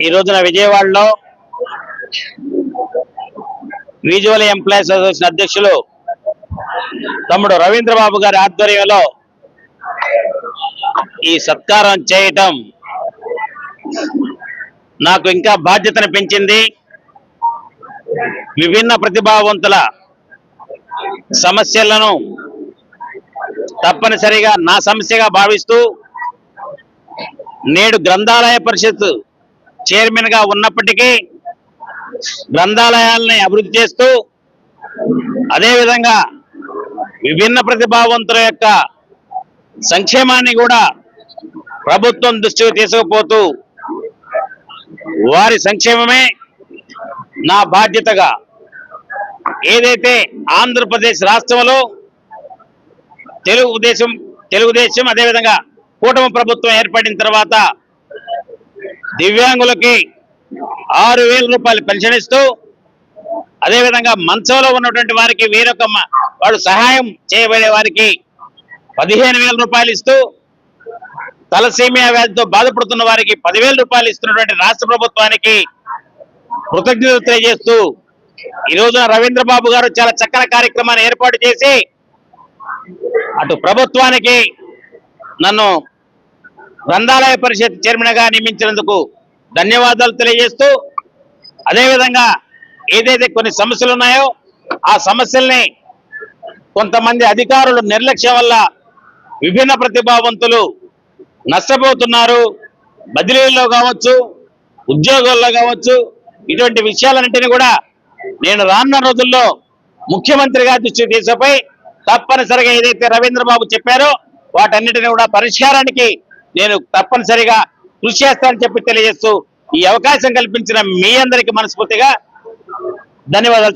ఈ రోజున విజయవాడలో విజువల్ ఎంప్లాయీస్ అసోసియేషన్ అధ్యక్షులు తమ్ముడు రవీంద్రబాబు గారి ఆధ్వర్యంలో ఈ సత్కారం చేయటం నాకు ఇంకా బాధ్యతను పెంచింది. విభిన్న ప్రతిభావంతుల సమస్యలను తప్పనిసరిగా నా సమస్యగా భావిస్తూ నేడు గ్రంథాలయ పరిషత్ చైర్మన్గా ఉన్నప్పటికీ గ్రంథాలయాలని అభివృద్ధి చేస్తూ అదేవిధంగా విభిన్న ప్రతిభావంతుల యొక్క సంక్షేమాన్ని కూడా ప్రభుత్వం దృష్టికి తీసుకుపోతూ వారి సంక్షేమమే నా బాధ్యతగా. ఏదైతే ఆంధ్రప్రదేశ్ రాష్ట్రంలో తెలుగుదేశం తెలుగుదేశం అదేవిధంగా కూటమి ప్రభుత్వం ఏర్పడిన తర్వాత దివ్యాంగులకి ఆరు వేల రూపాయలు పెన్షన్ ఇస్తూ అదేవిధంగా మంచంలో ఉన్నటువంటి వారికి వేరొక వాడు సహాయం చేయబడే వారికి పదిహేను వేల రూపాయలు ఇస్తూ తలసీమియా వ్యాధితో బాధపడుతున్న వారికి పదివేల రూపాయలు ఇస్తున్నటువంటి రాష్ట్ర ప్రభుత్వానికి కృతజ్ఞతలు తెలియజేస్తూ ఈ రోజున రవీంద్ర బాబు గారు చాలా చక్కని కార్యక్రమాన్ని ఏర్పాటు చేసి అటు ప్రభుత్వానికి నన్ను గ్రంథాలయ పరిషత్ చైర్మన్గా నియమించినందుకు ధన్యవాదాలు తెలియజేస్తూ అదేవిధంగా ఏదైతే కొన్ని సమస్యలు ఉన్నాయో ఆ సమస్యల్ని కొంతమంది అధికారులు నిర్లక్ష్యం వల్ల విభిన్న ప్రతిభావంతులు నష్టపోతున్నారు. బదిలీల్లో కావచ్చు ఉద్యోగాల్లో కావచ్చు ఇటువంటి విషయాలన్నింటినీ కూడా నేను రానున్న రోజుల్లో ముఖ్యమంత్రిగా దృష్టి తీసుకుపోయి తప్పనిసరిగా ఏదైతే రవీంద్రబాబు చెప్పారో వాటన్నిటిని కూడా పరిష్కారానికి నేను తప్పనిసరిగా కృషి చేస్తానని చెప్పి తెలియజేస్తూ ఈ అవకాశం కల్పించిన మీ అందరికీ మనస్ఫూర్తిగా ధన్యవాదాలు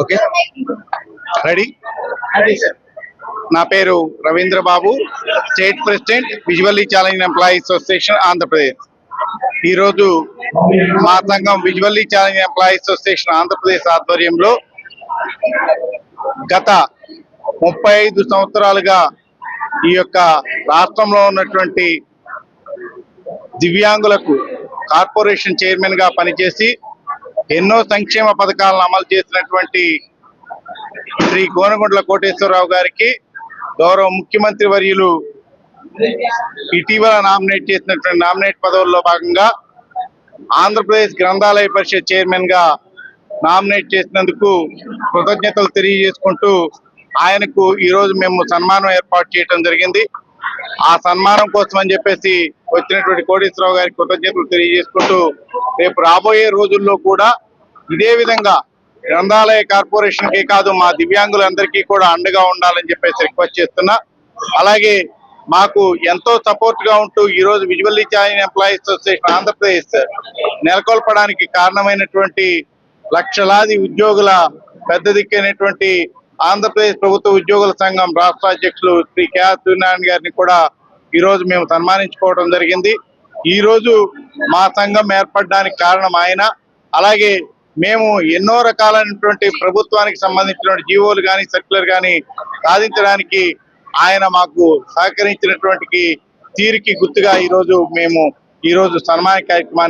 ఓకే. రెడీ? నా పేరు Ravindra Babu state president visually challenge employees association Andhra Pradesh. ఈరోజు మా సంఘం visually challenge employees association Andhra Pradesh ఆధ్వర్యంలో గత ముప్పై ఐదు సంవత్సరాలుగా ఈ యొక్క రాష్ట్రంలో ఉన్నటువంటి దివ్యాంగులకు కార్పొరేషన్ చైర్మన్గా పనిచేసి ఎన్నో సంక్షేమ పథకాలను అమలు చేసినటువంటి శ్రీ కోనగుండ్ల కోటేశ్వరరావు గారికి గౌరవ ముఖ్యమంత్రి వర్యులు ఇటీవల నామినేట్ చేసినటువంటి నామినేట్ పదవుల్లో భాగంగా ఆంధ్రప్రదేశ్ గ్రంథాలయ పరిషత్ చైర్మన్గా నామినేట్ చేసినందుకు కృతజ్ఞతలు తెలియజేసుకుంటూ ఆయనకు ఈ రోజు మేము సన్మానం ఏర్పాటు చేయడం జరిగింది. ఆ సన్మానం కోసం అని చెప్పేసి వచ్చినటువంటి కోటేశ్వరరావు గారికి కృతజ్ఞతలు తెలియజేసుకుంటూ రేపు రాబోయే రోజుల్లో కూడా ఇదే విధంగా గ్రంథాలయ కార్పొరేషన్కి కాదు మా దివ్యాంగులందరికీ కూడా అండగా ఉండాలని చెప్పేసి రిక్వెస్ట్ చేస్తున్నా. అలాగే మాకు ఎంతో సపోర్ట్గా ఉంటూ ఈ రోజు visually challenge employees association Andhra Pradesh నెలకొల్పడానికి కారణమైనటువంటి లక్షలాది ఉద్యోగుల పెద్ద దిక్కైనటువంటి ఆంధ్రప్రదేశ్ ప్రభుత్వ ఉద్యోగుల సంఘం రాష్ట్ర అధ్యక్షులు శ్రీ కేఆర్ సూర్యనారాయణ గారిని కూడా ఈ రోజు మేము సన్మానించుకోవడం జరిగింది. ఈ రోజు మా సంఘం ఏర్పడడానికి కారణం ఆయన. అలాగే మేము ఎన్నో రకాలైనటువంటి ప్రభుత్వానికి సంబంధించిన జీవోలు కానీ సర్క్యులర్ కానీ సాధించడానికి ఆయన మాకు సహకరించినటువంటి తీరికి గుర్తుగా ఈ రోజు మేము ఈ రోజు సన్మాన కార్యక్రమాన్ని